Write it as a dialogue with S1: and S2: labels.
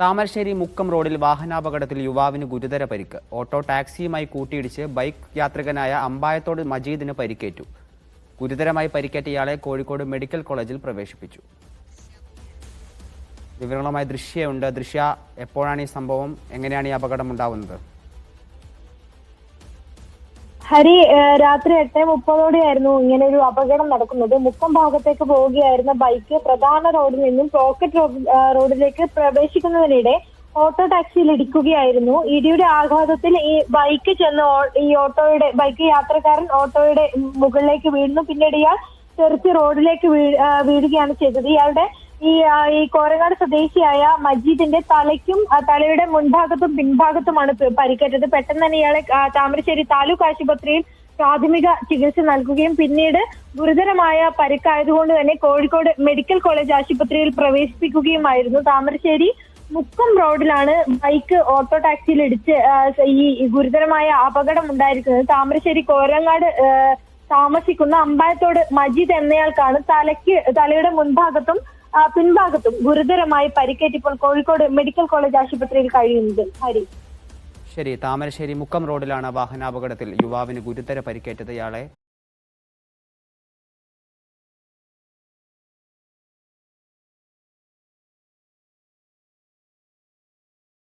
S1: താമരശ്ശേരി മുക്കം റോഡിൽ വാഹനാപകടത്തിൽ യുവാവിന് ഗുരുതര പരിക്ക്. ഓട്ടോ ടാക്സിയുമായി കൂട്ടിയിടിച്ച് ബൈക്ക് യാത്രികനായ അമ്പായത്തോട് മജീദിന് പരിക്കേറ്റു. ഗുരുതരമായി പരിക്കേറ്റ ഇയാളെ കോഴിക്കോട് മെഡിക്കൽ കോളേജിൽ പ്രവേശിപ്പിച്ചു. വിവരങ്ങളുമായി ദൃശ്യമുണ്ട് ദൃശ്യ എപ്പോഴാണ് ഈ സംഭവം? എങ്ങനെയാണ് ഈ അപകടം ഉണ്ടാവുന്നത്?
S2: ഹരി രാത്രി എട്ട് മുപ്പതോടെയായിരുന്നു ഇങ്ങനെ ഒരു അപകടം നടക്കുന്നത്. മുക്കം ഭാഗത്തേക്ക് പോവുകയായിരുന്ന ബൈക്ക് പ്രധാന റോഡിൽ നിന്നും പോക്കറ്റ് റോ- ഏഹ് റോഡിലേക്ക് പ്രവേശിക്കുന്നതിനിടെ ഓട്ടോ ടാക്സിയിൽ ഇടിക്കുകയായിരുന്നു. ഇടിയുടെ ആഘാതത്തിൽ ഈ ബൈക്ക് ചെന്ന് ഈ ഓട്ടോയുടെ ബൈക്ക് യാത്രക്കാരൻ ഓട്ടോയുടെ മുകളിലേക്ക് വീഴുന്നു പിന്നീട് ഇയാൾ തെറിച്ച് റോഡിലേക്ക് വീഴുകയാണ് ചെയ്തത്. ഇയാളുടെ ഈ ഈ കോരങ്ങാട് സ്വദേശിയായ മജീദിന്റെ തലയ്ക്കും തലയുടെ മുൻഭാഗത്തും പിൻഭാഗത്തുമാണ് പരിക്കേറ്റത്. പെട്ടെന്ന് തന്നെ ഇയാളെ താമരശ്ശേരി താലൂക്ക് ആശുപത്രിയിൽ പ്രാഥമിക ചികിത്സ നൽകുകയും പിന്നീട് ഗുരുതരമായ പരിക്കായതുകൊണ്ട് തന്നെ കോഴിക്കോട് മെഡിക്കൽ കോളേജ് ആശുപത്രിയിൽ പ്രവേശിപ്പിക്കുകയുമായിരുന്നു. താമരശ്ശേരി മുക്കം റോഡിലാണ് ബൈക്ക് ഓട്ടോ ടാക്സിയിൽ ഇടിച്ച് ഈ ഗുരുതരമായ അപകടം ഉണ്ടായിരിക്കുന്നത്. താമരശ്ശേരി കോരങ്ങാട് താമസിക്കുന്ന അമ്പായത്തോട് മജീദ് എന്നയാൾക്കാണ് തലയ്ക്ക് തലയുടെ മുൻഭാഗത്തും പിൻഭാഗത്തും ഗുരുതരമായി പരിക്കേറ്റിപ്പോൾ കോഴിക്കോട് മെഡിക്കൽ കോളേജ് ആശുപത്രിയിൽ കഴിയുന്നത്. ഹരി.
S1: ശരി താമരശ്ശേരി മുക്കം റോഡിലാണ് വാഹനാപകടത്തിൽ യുവാവിന് ഗുരുതര പരിക്കേറ്റത്. ഇയാളെ